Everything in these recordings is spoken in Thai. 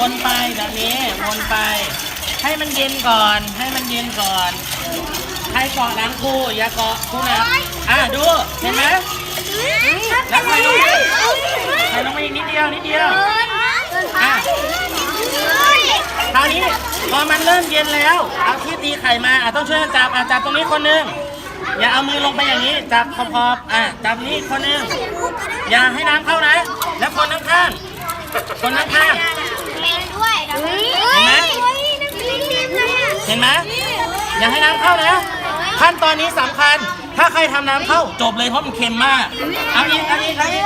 จากนี้วนไป ให้มันเย็นก่อน ให้มันเย็นก่อนใครเกาะหลังครูอย่าเกาะครูนะอะดูเห็นไหมแล้วใครลงมาใครลงมาอีกนิดเดียวนิดเดียวอะคราวนี้พอมันเริ่มเย็นแล้ว เอาที่ตีไข่มาอะต้องช่วยกันจับอะจับตรงนี้คนหนึงอย่าเอามือลงไปอย่างนี้ จับขอบๆอะจับนี้คนหนึงอย่าให้น้ำเข้านะ แล้วคนข้างๆคนข้างๆ เห็นไหมอย่าให้น้ำเข้านะขั้นตอนนี้สำคัญ ถ้าใครทำน้ำเข้าจบเลยเพราะมันเค็มมาก เอาอีกเอาอีกเอาอีก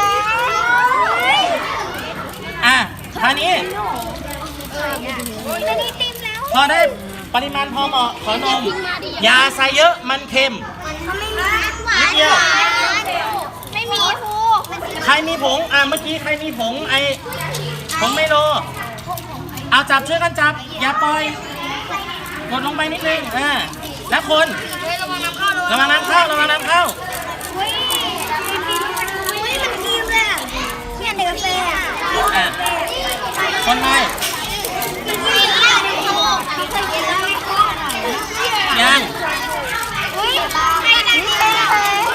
อะคราวนี้พอได้ปริมาณพอเหมาะขอนมอย่าใส่เยอะมันเค็มไม่มีครูใครมีผง อะเมื่อกี้ใครมีผงไอผงไมโล เอาจับช่วยกันจับ อย่าปล่อยกดลงไปนิดนึงอ่าแล้วคนระวังน้ำเข้าระวังน้ำเข้าระวังน้ำเข้าเฮ้ยเฮ้ยมันครีมเลยอะเนี่ยเด็กกาแฟอะอะคนไป ไม่ได้ครูเคยกินแล้วไม่ครู ยัง เฮ้ยใครนั่นเลย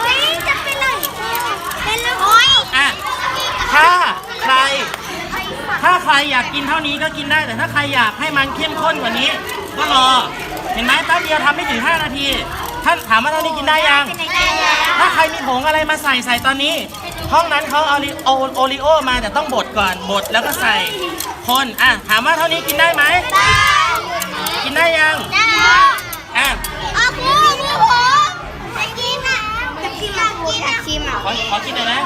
เฮ้ยจะเป็นไรเป็นแล้วโอ้ย อะ ถ้าใคร ถ้าใค รอยากกินเท่านี้ก็กินได้แต่ถ้าใครอยากให้มันเข้มข้นกว่านี้ ก็รอ เห็นไหมแป๊บเดียวทำไม่ถึง 5 นาที ท่านถามว่าเท่านี้กินได้ยัง ถ้าใครมีผงอะไรมาใส่ใส่ตอนนี้ ห้องนั้นเขาเอาโอโอริโอมาแต่ต้องบดก่อนบดแล้วก็ใส่คนอะถามว่าเท่านี้กินได้ไหมกินได้ยังอะเอาครูครูผมจะกินอะจะกินอะกินอะกินอะขอขอกินหน่อยนะ